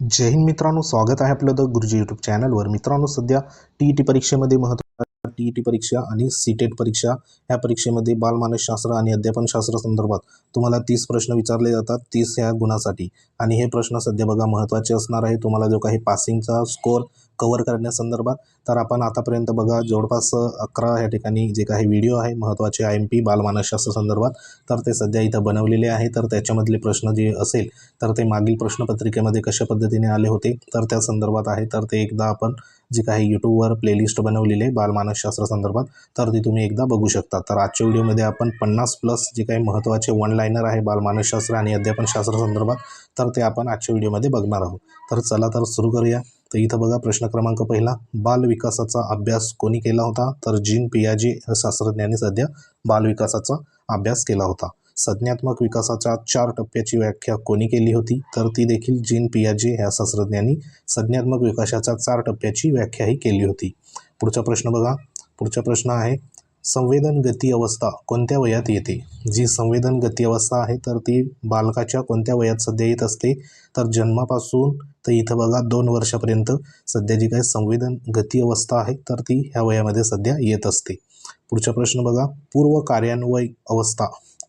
जय हिंद मित्रांनो स्वागत आहे आपलं द गुरुजी यूट्यूब चॅनलवर मित्रांनो सध्या टी ई टी परीक्षेमध्ये महत्त्वाच्या टी ई टी परीक्षा आणि सीटेट परीक्षा ह्या परीक्षेमध्ये बालमानसशास्त्र आणि अध्यापनशास्त्र संदर्भात तुम्हाला तीस प्रश्न विचारले जातात तीस ह्या गुणासाठी. आणि हे प्रश्न सध्या बघा महत्त्वाचे असणार आहे. तुम्हाला जो काही पासिंगचा स्कोअर कवर करण्यासंदर्भात तर आपण आतापर्यंत बघा जवळपास अकरा ह्या ठिकाणी जे काही व्हिडिओ आहे महत्त्वाचे आय एम पी बालमानसशास्त्र संदर्भात तर ते सध्या इथं बनवलेले आहे. तर त्याच्यामधले प्रश्न जे असेल तर ते मागील प्रश्नपत्रिकेमध्ये कशा पद्धतीने आले होते तर त्या संदर्भात आहे. तर ते एकदा आपण जी काही यूट्यूबवर प्लेलिस्ट बनवलेली आहे बालमानसशास्त्र संदर्भात तर ती तुम्ही एकदा बघू शकता. तर आजच्या व्हिडिओमध्ये आपण पन्नास प्लस जे काही महत्त्वाचे वन लायनर आहे बालमानसशास्त्र आणि अध्यापनशास्त्र संदर्भात तर ते आपण आजच्या व्हिडिओमध्ये बघणार आहोत. तर चला तर सुरू करूया. तर इथं बघा प्रश्न क्रमांक पहिला. बाल विकासाचा अभ्यास कोणी केला होता? तर जीन पियाजी शास्त्रज्ञांनी सध्या बालविकासाचा अभ्यास केला होता. संज्ञात्मक विकासाच्या चार टप्प्याची व्याख्या कोणी केली होती तर ती देखील जीन पियाजे ह्या शास्त्रज्ञांनी संज्ञात्मक विकासाच्या चार टप्प्याची व्याख्याही केली होती. पुढचा प्रश्न बघा. पुढचा प्रश्न आहे संवेदन गती अवस्था कोणत्या वयात येते? जी संवेदन गती अवस्था आहे तर ती बालकाच्या कोणत्या वयात सध्या येत असते? तर जन्मापासून तर इथं बघा दोन वर्षापर्यंत सध्या जी काही संवेदन गती अवस्था आहे तर ती ह्या वयामध्ये सध्या येत असते. पुढचा प्रश्न बघा. पूर्व कार्यान्वय अवस्था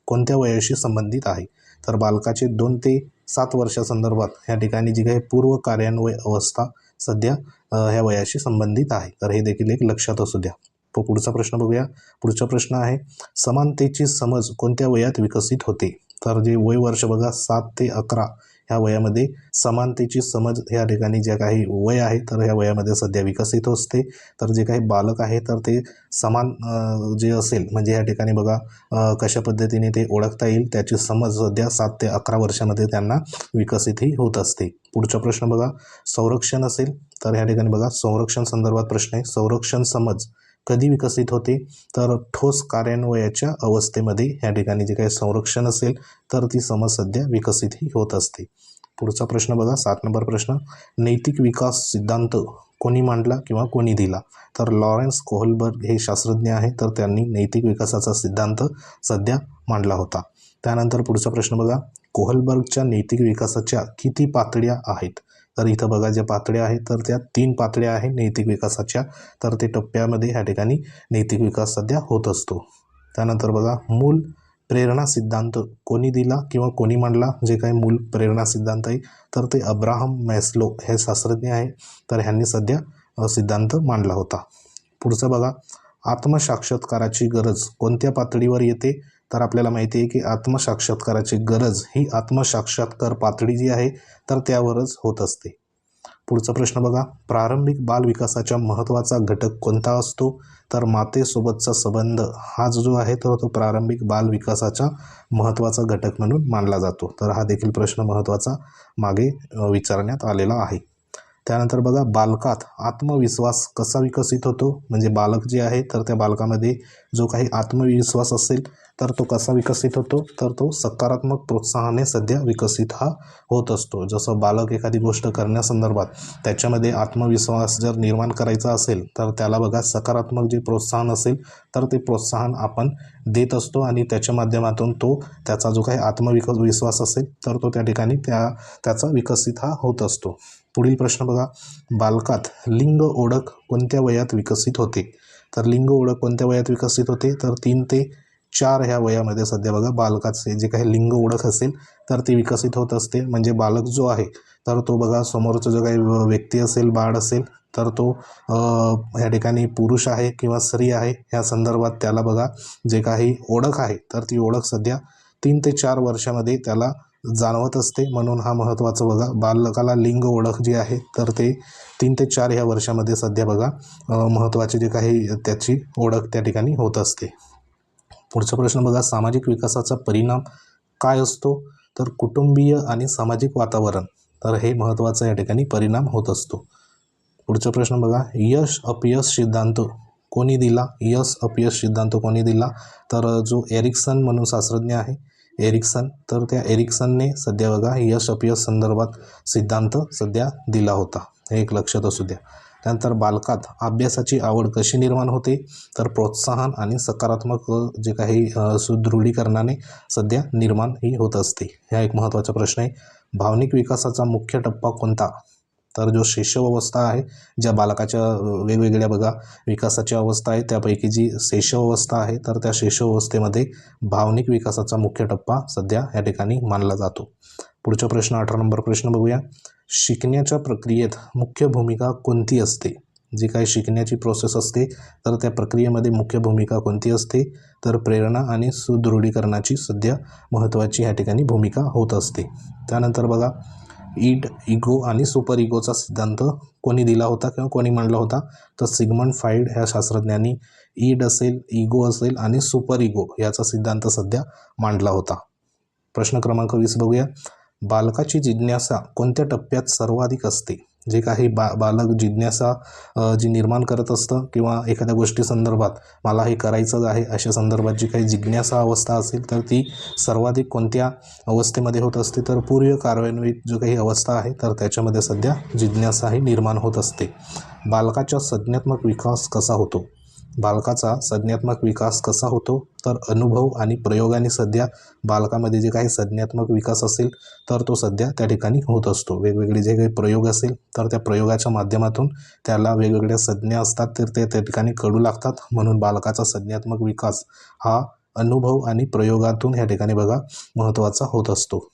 कोणत्या वयाशी संबंधित आहे? तर बालकाचे दोन ते सात वर्षासंदर्भात ह्या ठिकाणी जी काही पूर्व कार्यान्वय अवस्था सध्या ह्या वयाशी संबंधित आहे. तर हे देखील एक लक्षात असू द्या. पुढचा प्रश्न बघूया. पुढचा प्रश्न आहे समानतेची समज कोणत्या वयात विकसित होते? तर जे वय वर्ष बघा सात ते अकरा ह्या वयामध्ये समानतेची समज ह्या ठिकाणी ज्या काही वय आहे तर ह्या वयामध्ये सध्या विकसित असते. तर जे काही बालक आहे तर ते समान जे असेल म्हणजे या ठिकाणी बघा कशा पद्धतीने ते ओळखता येईल त्याची समज सध्या सात ते अकरा वर्षामध्ये त्यांना विकसितही होत असते. पुढचा प्रश्न बघा संरक्षण असेल तर ह्या ठिकाणी बघा संरक्षण संदर्भात प्रश्न आहे. संरक्षण समज कधी विकसित होते तर ठोस कार्यान्वयाच्या अवस्थेमध्ये या ठिकाणी जे काही संरक्षण असेल तर ती समज सध्या विकसितही होत असते. पुढचा प्रश्न बघा सात नंबर प्रश्न. नैतिक विकास सिद्धांत कोणी मांडला किंवा कोणी दिला? तर लॉरेन्स कोहलबर्ग हे शास्त्रज्ञ आहे तर त्यांनी नैतिक विकासाचा सिद्धांत सध्या मांडला होता. त्यानंतर पुढचा प्रश्न बघा. कोहलबर्गच्या नैतिक विकासाच्या किती पातळ्या आहेत? तर इथं बघा ज्या पातळ्या आहेत तर त्या तीन पातळ्या आहेत नैतिक विकासाच्या. तर ते टप्प्यामध्ये ह्या ठिकाणी नैतिक विकास सध्या होत असतो. त्यानंतर बघा मूल प्रेरणा सिद्धांत कोणी दिला किंवा कोणी मांडला? जे काही मूल प्रेरणा सिद्धांत आहे तर ते अब्राहम मॅस्लो हे शास्त्रज्ञ आहे. तर ह्यांनी सध्या सिद्धांत मांडला होता. पुढचं बघा आत्मसाक्षात्काराची गरज कोणत्या पातळीवर येते? तर आपल्याला माहिती आहे की आत्मसाक्षात्काराची गरज ही आत्मसाक्षात्कार पातळी जी आहे तर त्यावरच होत असते. पुढचा प्रश्न बघा. प्रारंभिक बाल विकासाच्या महत्त्वाचा घटक कोणता असतो? तर मातेसोबतचा संबंध हा जो आहे तर तो प्रारंभिक बाल विकासाचा महत्त्वाचा घटक म्हणून मानला जातो. तर हा देखील प्रश्न महत्त्वाचा मागे विचारण्यात आलेला आहे. त्यानंतर बघा बालकात आत्मविश्वास कसा विकसित होतो? म्हणजे बालक जे आहे तर त्या बालकामध्ये जो काही आत्मविश्वास असेल तर तो कसा विकसित होतो? तर तो सकारात्मक प्रोत्साहने सध्या विकसित हा होत असतो. जसं बालक एखादी गोष्ट करण्यासंदर्भात त्याच्यामध्ये आत्मविश्वास जर निर्माण करायचा असेल तर त्याला बघा सकारात्मक जे प्रोत्साहन असेल तर ते प्रोत्साहन आपण देत असतो आणि त्याच्या माध्यमातून तो त्याचा जो काही आत्मविक विश्वास असेल तर तो त्या ठिकाणी त्या त्याचा विकसित हा होत असतो. पुढील प्रश्न बघा. बालकात लिंग ओळख कोणत्या वयात विकसित होते? तर लिंग ओळख कोणत्या वयात विकसित होते? तर तीन ते चार ह्या वयामध्ये सध्या बघा बालकाचे जे काही लिंग ओळख असेल तर ती विकसित होत असते. म्हणजे बालक जो आहे तर तो बघा समोरचा जो काही व्यक्ती असेल बाळ असेल तर तो ह्या ठिकाणी पुरुष आहे किंवा स्त्री आहे ह्या संदर्भात त्याला बघा जे काही ओळख आहे तर ती ओळख सध्या तीन ते चार वर्षामध्ये त्याला जाणवत असते. म्हणून हा महत्त्वाचा बघा. बालकाला लिंग ओळख जी आहे तर ते तीन ते चार ह्या वर्षामध्ये सध्या बघा महत्त्वाची महत्त्वाचे जे काही त्याची ओळख त्या ठिकाणी होत असते. पुढचा प्रश्न बघा. सामाजिक विकासाचा परिणाम काय असतो? तर कुटुंबीय आणि सामाजिक वातावरण. तर हे महत्त्वाचा या ठिकाणी परिणाम होत असतो. पुढचा प्रश्न बघा. यश अपयश सिद्धांत कोणी दिला? यश अपयश सिद्धांत कोणी दिला? तर जो एरिक्सन म्हणून शास्त्रज्ञ आहे एरिक्सन. तर त्या एरिक्सनने सध्या बघा यश अपयश संदर्भात सिद्धांत सध्या दिला होता. हे एक लक्षात असू द्या. त्यानंतर बालकात अभ्यासाची आवड कशी निर्माण होते? तर प्रोत्साहन आणि सकारात्मक जे काही सुदृढीकरणाने सध्या निर्माण ही होत असते. हा एक महत्त्वाचा प्रश्न आहे. भावनिक विकासाचा मुख्य टप्पा कोणता? तर जो शैशव अवस्था आहे ज्या बालकाच्या वेगवेगळ्या बघा विकासाची अवस्था आहे त्यापैकी जी शैशव अवस्था आहे तर त्या शैशव अवस्थेमध्ये भावनिक विकासाचा मुख्य टप्पा सध्या या ठिकाणी मानला जातो. पुढचा प्रश्न अठरा नंबर प्रश्न बघूया. शिकण्याच्या प्रक्रियेत मुख्य भूमिका कोणती असते? जी काही शिकण्याची प्रोसेस असते तर त्या प्रक्रियेमध्ये मुख्य भूमिका कोणती असते? तर प्रेरणा आणि सुदृढीकरणाची सध्या महत्त्वाची ह्या ठिकाणी भूमिका होत असते. त्यानंतर बघा ईड इगो आणि सुपर इगोचा सिद्धांत कोणी दिला होता किंवा कोणी मांडला होता? तर सिगमंड फाईड ह्या शास्त्रज्ञांनी ईड असेल इगो असेल आणि सुपर इगो याचा सिद्धांत सध्या मांडला होता. प्रश्न क्रमांक वीस बघूया. बालकाची जिज्ञासा कोणत्या टप्प्यात सर्वाधिक असते? जे काही बा बालक जिज्ञासा जी निर्माण करत असतं किंवा एखाद्या गोष्टी संदर्भात मला हे करायचंच आहे अशा संदर्भात जी काही जिज्ञासा अवस्था असेल तर ती सर्वाधिक कोणत्या अवस्थेमध्ये होत असते तर पूर्व कार्यान्वित जो काही अवस्था आहे तर त्याच्यामध्ये सध्या जिज्ञासा ही निर्माण होत असते. बालकाचा संज्ञात्मक विकास कसा होतो? बालकाचा संज्ञात्मक विकास कसा होतो? तर अनुभव आणि प्रयोगाने सध्या बालकामध्ये जे काही संज्ञात्मक विकास असेल तर तो सध्या त्या ठिकाणी होत असतो. वेगवेगळे जे काही प्रयोग असेल तर त्या प्रयोगाच्या माध्यमातून त्याला वेगवेगळ्या संज्ञा असतात तर ते त्या ठिकाणी कळू लागतात. म्हणून बालकाचा संज्ञात्मक विकास हा अनुभव आणि प्रयोगातून ह्या ठिकाणी बघा महत्त्वाचा होत असतो.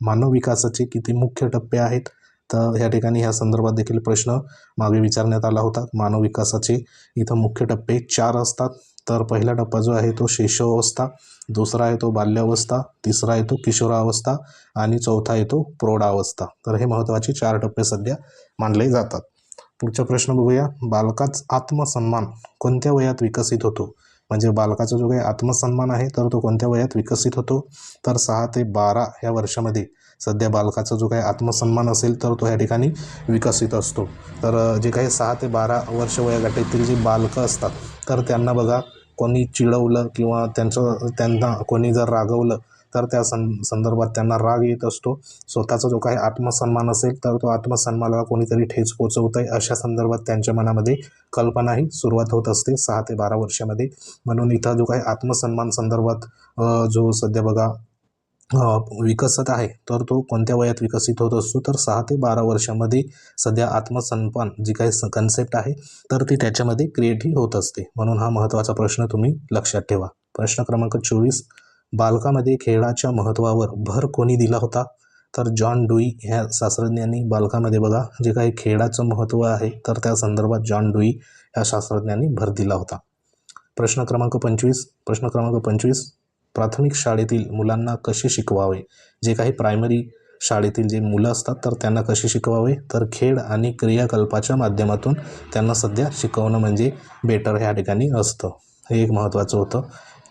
मानव विकासाचे किती मुख्य टप्पे आहेत? तर ह्या ठिकाणी ह्या संदर्भात देखील प्रश्न मागे विचारण्यात आला होता. मानव विकासाचे इथं मुख्य टप्पे चार असतात. तर पहिला टप्पा जो आहे तो शैशव दुसरा आहे तो बाल्यावस्था तिसरा आहे तो किशोरावस्था आणि चौथा येतो प्रौढावस्था. तर हे महत्त्वाचे चार टप्पे सध्या मानले जातात. पुढचा प्रश्न बघूया. बालकाच आत्मसन्मान कोणत्या वयात विकसित होतो? म्हणजे बालकाचा जो काही आत्मसन्मान आहे तर तो कोणत्या वयात विकसित होतो? तर सहा ते बारा ह्या वर्षामध्ये सध्या बालकाचा जो काही आत्मसन्मान असेल तर तो ह्या ठिकाणी विकसित असतो. तर जे काही सहा ते बारा वर्ष वयोगटातील जी बालकं असतात तर त्यांना बघा कोणी चिडवलं किंवा त्यांचं त्यांना कोणी जर रागवलं तर त्या सं संदर्भात त्यांना राग येत असतो. स्वतःचा जो काही आत्मसन्मान असेल तर तो आत्मसन्मानाला कोणीतरी ठेच पोचवत आहे अशा संदर्भात त्यांच्या मनामध्ये कल्पनाही सुरुवात होत असते सहा ते बारा वर्षामध्ये. म्हणून इथं जो काही आत्मसन्मान संदर्भात जो सध्या बघा विकसत आहे. तर तो कोणत्या वयात विकसित होत असतो? तर सहा ते बारा वर्षामध्ये सध्या आत्मसंपन जी काही स कन्सेप्ट आहे तर ती त्याच्यामध्ये क्रिएटही होत असते. म्हणून हा महत्त्वाचा प्रश्न तुम्ही लक्षात ठेवा. प्रश्न क्रमांक चोवीस. बालकामध्ये खेळाच्या महत्त्वावर भर कोणी दिला होता? तर जॉन डुई ह्या शास्त्रज्ञांनी बालकामध्ये बघा जे काही खेळाचं महत्त्व आहे तर त्या संदर्भात जॉन डुई ह्या शास्त्रज्ञांनी भर दिला होता. प्रश्न क्रमांक पंचवीस. प्रश्न क्रमांक पंचवीस. प्राथमिक शाळेतील मुलांना कसे शिकवावे? जे काही प्रायमरी शाळेतील जे मुलं असतात तर त्यांना कसे शिकवावे? तर खेळ आणि क्रियाकल्पाच्या माध्यमातून त्यांना सध्या शिकवणं म्हणजे बेटर ह्या ठिकाणी असतं. हे एक महत्त्वाचं होतं.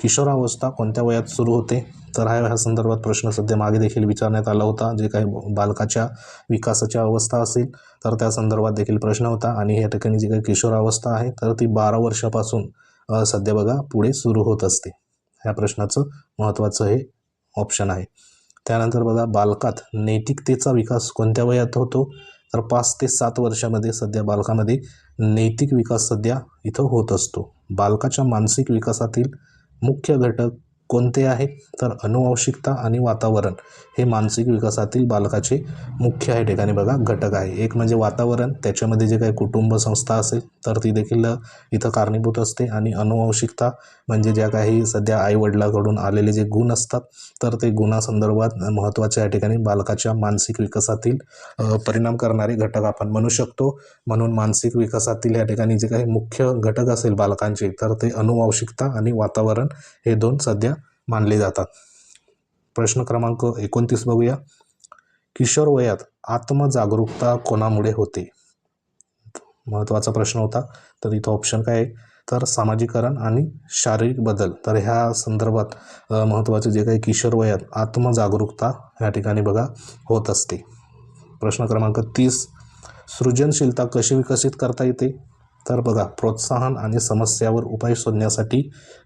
किशोरावस्था कोणत्या वयात सुरू होते? तर हा ह्या संदर्भात प्रश्न सध्या मागे देखील विचारण्यात आला होता. जे काही बालकाच्या विकासाच्या अवस्था असेल तर त्या संदर्भात देखील प्रश्न होता. आणि या ठिकाणी जी काही किशोरावस्था आहे तर ती बारा वर्षापासून सध्या बघा पुढे सुरू होत असते. ह्या प्रश्नाचं महत्त्वाचं हे ऑप्शन आहे. त्यानंतर बघा बालकात नैतिकतेचा विकास कोणत्या वयात होतो? तर पाच ते सात वर्षामध्ये सध्या बालकामध्ये नैतिक विकास सध्या इथं होत असतो. बालकाच्या मानसिक विकासातील मुख्य घटक कोणते आहे? तर अनुवांशिकता आणि वातावरण हे मानसिक विकासातील बालकाचे मुख्य आहे. ठिकाणी बघा घटक आहे. एक म्हणजे वातावरण त्याच्यामध्ये जे काही कुटुंब संस्था असेल तर ती देखील इथं कारणीभूत असते. आणि अनुवांशिकता म्हणजे ज्या काही सध्या आईवडिलाकडून आलेले जे गुण असतात तर ते गुणासंदर्भात महत्त्वाच्या या ठिकाणी बालकाच्या मानसिक विकासातील परिणाम करणारे घटक आपण म्हणू शकतो. म्हणून मानसिक विकासातील या ठिकाणी जे काही मुख्य घटक असेल बालकांचे तर ते अनुवांशिकता आणि वातावरण हे दोन सध्या मानले जातात. प्रश्न क्रमांक एकोणतीस बघूया. किशोर वयात आत्मजागरूकता कोणामुळे होते? महत्त्वाचा प्रश्न होता. तर इथं ऑप्शन काय आहे? तर सामाजिकरण आणि शारीरिक बदल. तर ह्या संदर्भात महत्त्वाचे जे काही किशोर वयात आत्मजागरूकता ह्या ठिकाणी बघा होत असते. प्रश्न क्रमांक तीस. सृजनशीलता कशी विकसित करता येते? तर बघा प्रोत्साहन आणि समस्यावर उपाय शोधण्यासाठी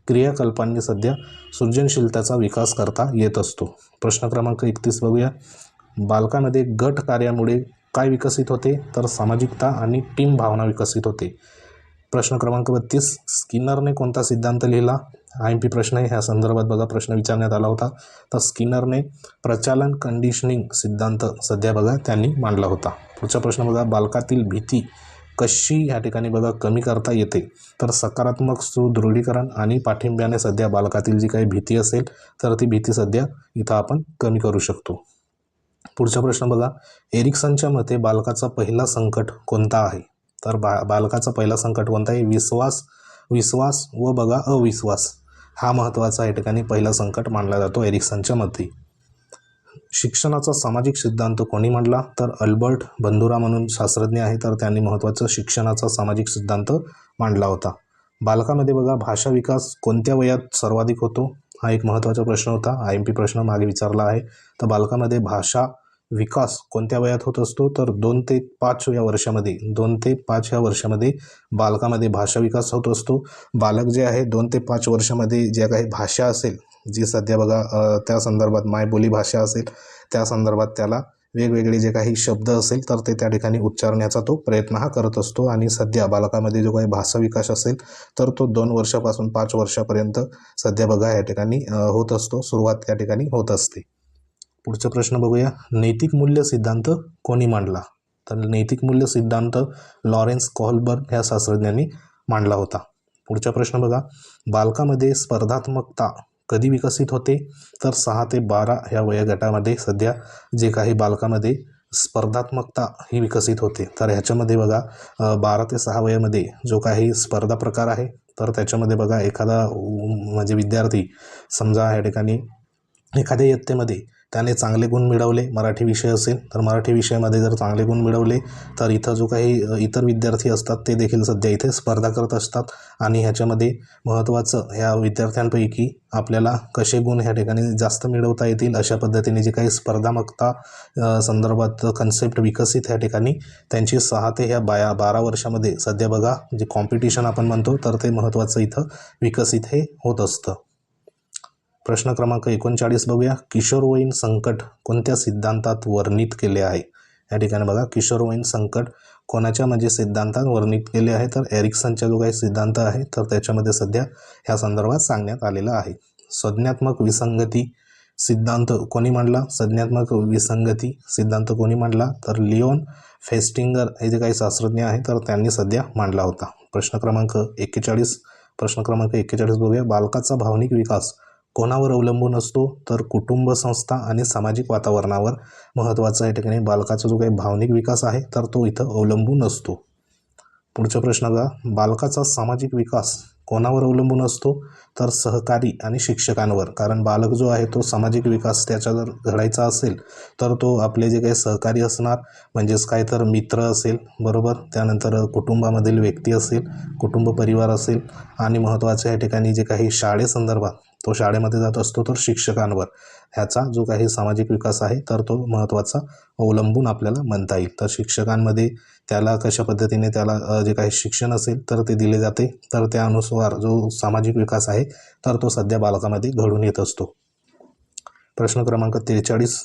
क्रियाकल्पांनी सध्या सृजनशीलतेचा विकास करता येत असतो. प्रश्न क्रमांक एकतीस बघूया. बालकामध्ये गट कार्यामुळे काय विकसित होते? तर सामाजिकता आणि टीम भावना विकसित होते. प्रश्न क्रमांक बत्तीस. स्किनरने कोणता सिद्धांत लिहिला? आय एम पी प्रश्न आहे. ह्या संदर्भात बघा प्रश्न विचारण्यात आला होता. तर स्किनरने प्रचालन कंडिशनिंग सिद्धांत सध्या बघा त्यांनी मांडला होता. पुढचा प्रश्न बघा. बालकातील भीती कशी ह्या ठिकाणी बघा कमी करता येते? तर सकारात्मक सुदृढीकरण आणि पाठिंब्याने सध्या बालकातील जी काही भीती असेल तर ती भीती सध्या इथं आपण कमी करू शकतो. पुढचा प्रश्न बघा. एरिक्सनच्या मते बालकाचा पहिला संकट कोणता आहे? तर बा बालकाचा पहिला संकट कोणता आहे? विश्वास विश्वास व बघा अविश्वास. हा महत्त्वाचा या ठिकाणी पहिला संकट मानला जातो एरिक्सनच्या मते. शिक्षणाचा सामाजिक सिद्धांत कोणी मांडला? तर अल्बर्ट बंधुरा म्हणून शास्त्रज्ञ आहे तर त्यांनी महत्त्वाचा शिक्षणाचा सामाजिक सिद्धांत मांडला होता. बालकामध्ये बघा भाषा विकास कोणत्या वयात सर्वाधिक होतो? हा एक महत्त्वाचा प्रश्न होता. आय एम पी प्रश्न मागे विचारला आहे. तर बालकामध्ये भाषा विकास कोणत्या वयात होत असतो? तर दोन ते पाच या वर्षामध्ये दोन ते पाच या वर्षामध्ये बालकामध्ये भाषा विकास होत असतो. बालक जे आहे दोन ते पाच वर्षामध्ये ज्या काही भाषा असेल जी सध्या बघा त्या संदर्भात मायबोली भाषा असेल त्या संदर्भात त्याला वेगवेगळे जे काही शब्द असेल तर ते त्या ठिकाणी उच्चारण्याचा तो प्रयत्न हा करत असतो. आणि सध्या बालकामध्ये जो काही भाषा विकास असेल तर तो दोन वर्षापासून पाच वर्षापर्यंत सध्या बघा या ठिकाणी होत असतो. सुरुवात त्या ठिकाणी होत असते. पुढचा प्रश्न बघूया. नैतिक मूल्य सिद्धांत कोणी मांडला? तर नैतिक मूल्य सिद्धांत लॉरेन्स कॉलबर्ग ह्या शास्त्रज्ञांनी मांडला होता. पुढचा प्रश्न बघा. बालकामध्ये स्पर्धात्मकता कधी विकसित होते? तर सहा ते बारा ह्या वयोगटामध्ये सध्या जे काही बालकामध्ये स्पर्धात्मकता ही विकसित होते. तर ह्याच्यामध्ये बघा बारा ते सहा वयामध्ये जो काही स्पर्धा प्रकार आहे तर त्याच्यामध्ये बघा एखादा म्हणजे विद्यार्थी समजा या ठिकाणी एखाद्या इयत्तेमध्ये त्याने चांगले गुण मिळवले. मराठी विषय असेल तर मराठी विषयामध्ये जर चांगले गुण मिळवले तर इथं जो काही इतर विद्यार्थी असतात ते देखील सध्या इथे स्पर्धा करत असतात. आणि ह्याच्यामध्ये महत्त्वाचं ह्या विद्यार्थ्यांपैकी आपल्याला कसे गुण ह्या ठिकाणी जास्त मिळवता येतील अशा पद्धतीने जे काही स्पर्धात्मकता संदर्भात कन्सेप्ट विकसित ह्या ठिकाणी त्यांची सहा ते ह्या बाया बारा वर्षामध्ये सध्या बघा जे कॉम्पिटिशन आपण म्हणतो तर ते महत्त्वाचं इथं विकसित हे होत असतं. प्रश्न क्रमांक एकोणचाळीस बघूया. किशोरवयीन संकट कोणत्या सिद्धांतात वर्णित केले आहे? या ठिकाणी बघा किशोरवयीन संकट कोणाच्या म्हणजे सिद्धांतात वर्णित केले आहे? तर एरिक्सनचा जो काही सिद्धांत आहे तर त्याच्यामध्ये सध्या ह्या संदर्भात सांगण्यात आलेलं आहे. संज्ञात्मक विसंगती सिद्धांत कोणी मांडला? संज्ञात्मक विसंगती सिद्धांत कोणी मांडला? तर लिओन फेस्टिंगर हे जे काही शास्त्रज्ञ आहे तर त्यांनी सध्या मांडला होता. प्रश्न क्रमांक एक्केचाळीस प्रश्न क्रमांक एक्केचाळीस बघूया. बालकाचा भावनिक विकास कोणावर अवलंबून असतो तर कुटुंब संस्था आणि सामाजिक वातावरणावर महत्त्वाचा या ठिकाणी बालकाचा जो काही भावनिक विकास आहे तर तो इथं अवलंबून असतो. पुढचा प्रश्न बघा बालकाचा सामाजिक विकास कोणावर अवलंबून असतो? तर सहकारी आणि शिक्षकांवर. कारण बालक जो आहे तो सामाजिक विकास त्याच्या जर घडायचा असेल तर तो आपले जे काही सहकारी असणार म्हणजेच काय तर मित्र असेल बरोबर? त्यानंतर कुटुंबामधील व्यक्ती असेल कुटुंब परिवार असेल आणि महत्त्वाच्या या ठिकाणी जे काही शाळेसंदर्भात तो शाळेमध्ये जात असतो तर शिक्षकांवर. ह्याचा जो काही सामाजिक विकास आहे तर तो महत्त्वाचा अवलंबून आपल्याला म्हणता येईल. तर शिक्षकांमध्ये त्याला कशा पद्धतीने त्याला जे काही शिक्षण असेल तर ते दिले जाते. तर त्यानुसार जो सामाजिक विकास आहे तर तो सध्या बालकामध्ये घडून येत असतो. प्रश्न क्रमांक त्रेचाळीस.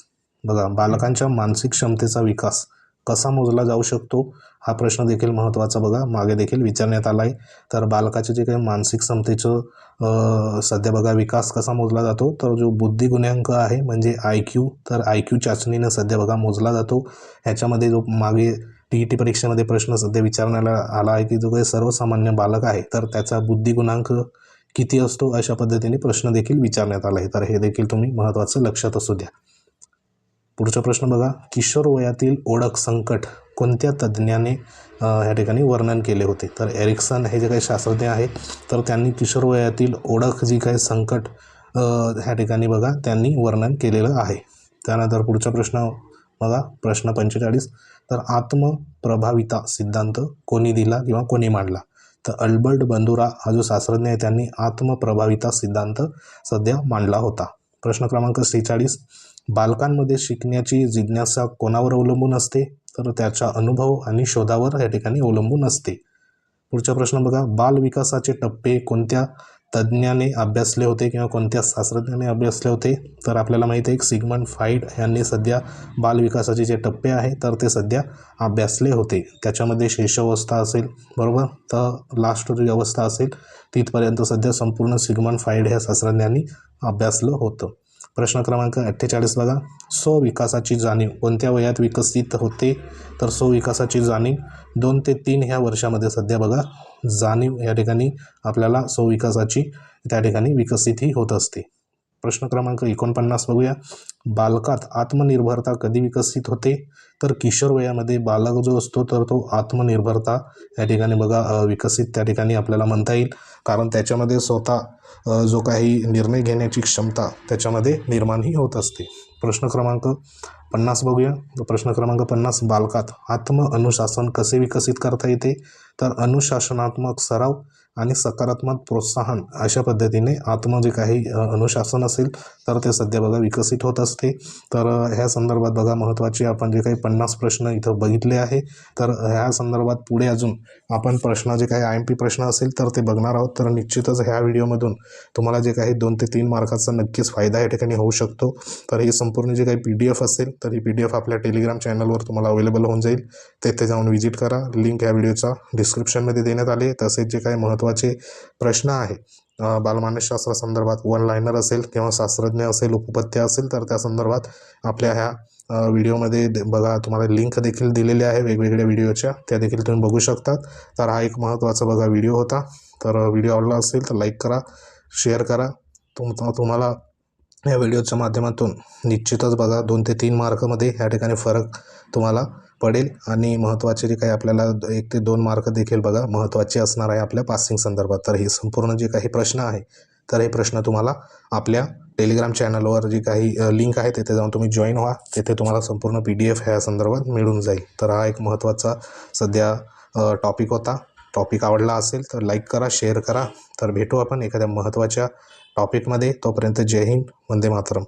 बघा बालकांच्या मानसिक क्षमतेचा विकास. कसा मोजला जाऊ शकतो हा प्रश्न देखील महत्त्वाचा बघा. मागे देखील विचारण्यात आला आहे तर बालकाचे जे काही मानसिक क्षमतेचं सध्या बघा विकास कसा मोजला जातो तर जो बुद्धी गुणांक आहे म्हणजे आय क्यू तर आय क्यू चाचणीनं सध्या बघा मोजला जातो. ह्याच्यामध्ये जो मागे टी ई टी परीक्षेमध्ये प्रश्न सध्या विचारण्याला आला आहे की जो काही सर्वसामान्य बालक आहे तर त्याचा बुद्धी गुणांक किती असतो अशा पद्धतीने प्रश्न देखील विचारण्यात आला आहे तर हे देखील तुम्ही महत्त्वाचं लक्षात असू द्या. पुढचा प्रश्न बघा. किशोर वयातील ओळख संकट कोणत्या तज्ज्ञाने ह्या ठिकाणी वर्णन केले होते? तर एरिक्सन हे जे काही शास्त्रज्ञ आहेत तर त्यांनी किशोर वयातील ओळख जी काही संकट ह्या ठिकाणी बघा त्यांनी वर्णन केलेलं आहे. त्यानंतर पुढचा प्रश्न बघा. प्रश्न पंचेचाळीस. तर आत्मप्रभाविता सिद्धांत कोणी दिला किंवा कोणी मांडला? तर अल्बर्ट बंधुरा हा जो शास्त्रज्ञ आहे त्यांनी आत्मप्रभाविता सिद्धांत सध्या मांडला होता. प्रश्न क्रमांक सेहेचाळीस बालकांमध्ये शिकण्याची जिज्ञासा कोणावर अवलंबून असते? तर त्याच्या अनुभव आणि शोधावर या ठिकाणी अवलंबून असते. पुढचा प्रश्न बघा. बाल विकासाचे टप्पे कोणत्या तज्ज्ञाने अभ्यासले होते किंवा कोणत्या शास्त्रज्ञाने अभ्यासले होते? तर आपल्याला माहिती आहे एक सिगमंड फाईड यांनी सध्या बालविकासाचे जे टप्पे आहे तर ते सध्या अभ्यासले होते. त्याच्यामध्ये शेषावस्था असेल बरोबर? तर लास्ट जी अवस्था असेल तिथपर्यंत सध्या संपूर्ण सिगमंड फाईड ह्या शास्त्रज्ञांनी अभ्यासलं होतं. प्रश्न क्रमांक अठ्ठेचाळीस बघा. स्वविकासाची जाणीव कोणत्या वयात विकसित होते? तर स्वविकासाची जाणीव दोन ते तीन ह्या वर्षामध्ये सध्या बघा. जाणीव या ठिकाणी आपल्याला स्वविकासाची त्या ठिकाणी विकसित ही होत असते. प्रश्न क्रमांक एकोणपन्नास बघूया. बालकात आत्मनिर्भरता कधी विकसित होते? तर किशोर वयामध्ये बालक जो असतो तर तो आत्मनिर्भरता या ठिकाणी बघा विकसित त्या ठिकाणी आपल्याला म्हणता येईल. कारण त्याच्यामध्ये स्वतः जो काही निर्णय घेण्याची क्षमता त्याच्यामध्ये निर्माणही होत असते. प्रश्न क्रमांक पन्नास बघूया. प्रश्न क्रमांक पन्नास बालकात आत्म अनुशासन कसे विकसित करता येते? तर अनुशासनात्मक सराव आणि सकारात्मक प्रोत्साहन अशा पद्धतीने आत्म जे काही अनुशासन असेल तर ते सध्या बघा विकसित होत असते. तर ह्या संदर्भात बघा महत्त्वाचे आपण जे काही पन्नास प्रश्न इथं बघितले आहे तर ह्या संदर्भात पुढे अजून आपण प्रश्न जे काही आय एम पी प्रश्न असेल तर ते बघणार आहोत. तर निश्चितच ह्या व्हिडिओमधून तुम्हाला जे काही दोन ते तीन मार्काचा नक्कीच फायदा या ठिकाणी होऊ शकतो. तर ही संपूर्ण जे काही पी डी एफ असेल तर ही पी डी एफ आपल्या टेलिग्राम चॅनलवर तुम्हाला अवेलेबल होऊन जाईल. तेथे जाऊन व्हिजिट करा. लिंक या व्हिडिओचा डिस्क्रिप्शनमध्ये देण्यात आले. तसेच जे काही महत्त्व महत्त्वाचे प्रश्न आहे. बालमानसशास्त्रासंदर्भात संदर्भात वन लायनर असेल किंवा शास्त्रज्ञ असेल उपपत्य असेल तर त्या संदर्भात आपल्या ह्या व्हिडिओमध्ये बघा तुम्हाला लिंक देखील दिलेली आहे वेगवेगळ्या व्हिडिओच्या. त्या देखील तुम्ही बघू शकतात. तर हा एक महत्त्वाचा बघा व्हिडिओ होता. तर व्हिडिओ आवडला असेल तर लाईक करा शेअर करा. तुम तुम्हाला या व्हिडिओच्या माध्यमातून निश्चितच बघा दोन ते तीन मार्कमध्ये ह्या ठिकाणी फरक तुम्हाला पडेल आणि महत्त्वाचे जे काही आपल्याला एक ते दोन मार्क देखील बघा महत्त्वाचे असणार आहे आपल्या पासिंग संदर्भात. तर हे संपूर्ण जे काही प्रश्न आहे तर हे प्रश्न तुम्हाला आपल्या टेलिग्राम चॅनलवर जी काही लिंक आहे तिथे जाऊन तुम्ही जॉईन व्हा. तिथे तुम्हाला संपूर्ण पी डी एफ ह्या संदर्भात मिळून जाईल. तर हा एक महत्त्वाचा सध्या टॉपिक होता. टॉपिक आवडला असेल तर लाईक करा शेअर करा. तर भेटू आपण एखाद्या महत्त्वाच्या टॉपिकमध्ये तोपर्यंत जय हिंद वंदे मातरम.